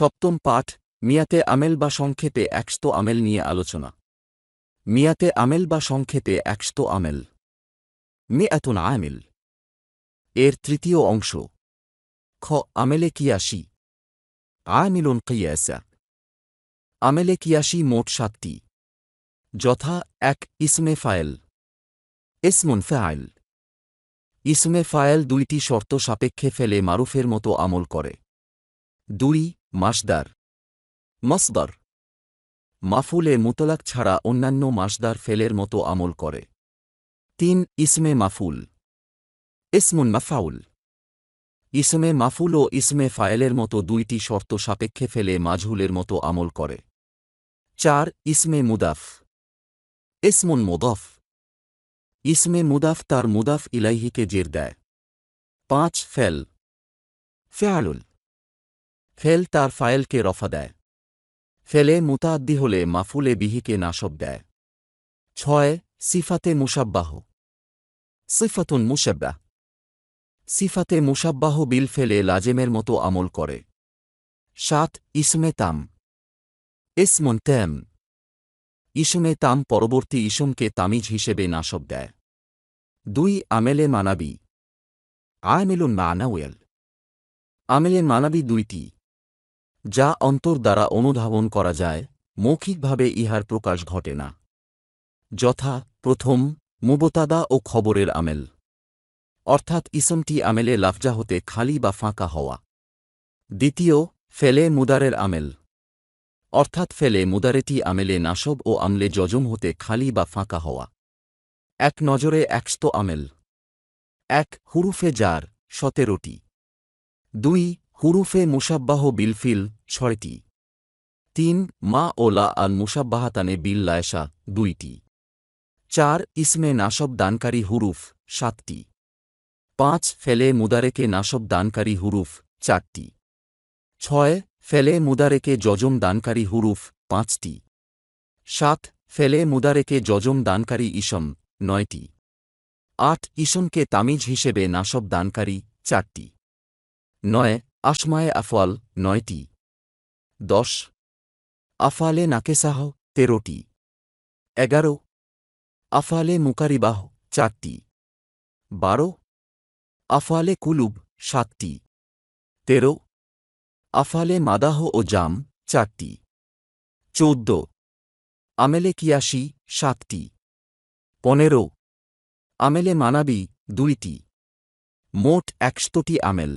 সপ্তম পাঠ, মিয়াতে আমেল বা সংক্ষেপে একশত আমেল নিয়ে আলোচনা। মিয়াতে আমেল বা সংক্ষেপে একশত আমেল। মিয়াতুন আমেল। এর তৃতীয় অংশ। খ, আমেলে কিয়াশি। আমিলুন কিয়াসা। আমেলে কিয়াশি মোট সাতটি। যথা এক, ইসমে ফায়েল। ইসমুন ফায়েল। ইসমে ফায়েল দুইটি শর্ত সাপেক্ষে ফেলে মারুফের মতো আমল করে। দুই মাসদার। মসদর। মাফুলে মুতলাক ছাড়া অন্যান্য মাসদার ফেলের মতো আমল করে। তিন, ইসমে মাফুল। ইসমুন মাফাউল। ইসমে মাফুল ও ইসমে ফায়েলের মতো দুইটি শর্ত সাপেক্ষে ফেলে মাঝহুলের মতো আমল করে। চার, ইসমে মুদাফ। ইসমুন মুদফ। ইসমে মুদাফ তার মুদাফ ইলাইহিকে জের দেয়। পাঁচ, ফেল। ফেয়ালুল ফেল তার ফায়েলকে রফা দেয়। ফেলে মুতাদ্দি হলে মাফুলে বিহিকে নাসব দেয়। ছয়, সিফাতে মুসাব্বাহ সিফাতুন মুসাব্বাহ সিফাতে মুসাব্বাহ বিল ফেলে লাজেমের মতো আমল করে। সাত, ইসমে তাম। ইসমুন তেম। ইসমে তাম পরবর্তী ইসমকে তামিজ হিসেবে নাসব দেয়। দুই, আমেলে মানাবি। আমেলুন মানাওয়েল। আমেলে মানাবি দুইটি। যা অন্তর দ্বারা অনুধাবন করা যায়, মৌখিকভাবে ইহার প্রকাশ ঘটে না। যথা প্রথম, মুবতাদা ও খবরের আমেল। অর্থাৎ ইসমটি আমেলে লাফজা হতে খালি বা ফাঁকা হওয়া। দ্বিতীয়, ফেলে মুদারের আমেল। অর্থাৎ ফেলে মুদারেটি আমেলে নাসব ও আমলে যজম হতে খালি বা ফাঁকা হওয়া। এক নজরে একশত আমেল। এক হুরুফে জার সতেরোটি। দুই হুরুফে মুসাব্বাহ বিলফিল ছয়টি। তিন, মা ও লা আল মুসাব্বাহাতানে বিল লায়সা দুইটি। চার, ইসমে নাসব দানকারী হুরুফ সাতটি। পাঁচ, ফেলে মুদারেকে নাসব দানকারী হুরুফ চারটি। ছয়, ফেলে মুদারেকে যজম দানকারী হুরুফ পাঁচটি। সাত, ফেলে মুদারেকে যজম দানকারী ইসম নয়টি। আট, ইসমকে তামিজ হিসেবে নাসব দানকারী চারটি। নয় আসমায়ে আফওয়াল নয়টি। দশ। আফালে নাকেসাহ তেরোটি। এগারো। আফালে মুকারিবাহ চারটি। বারো। আফালে কুলুব সাতটি। তেরো। আফালে মাদাহ ও জাম চারটি। চৌদ্দ। আমেলে কিয়াশি সাতটি। পনেরো। আমেলে মানাবি দুইটি। মোট একশতটি আমেল।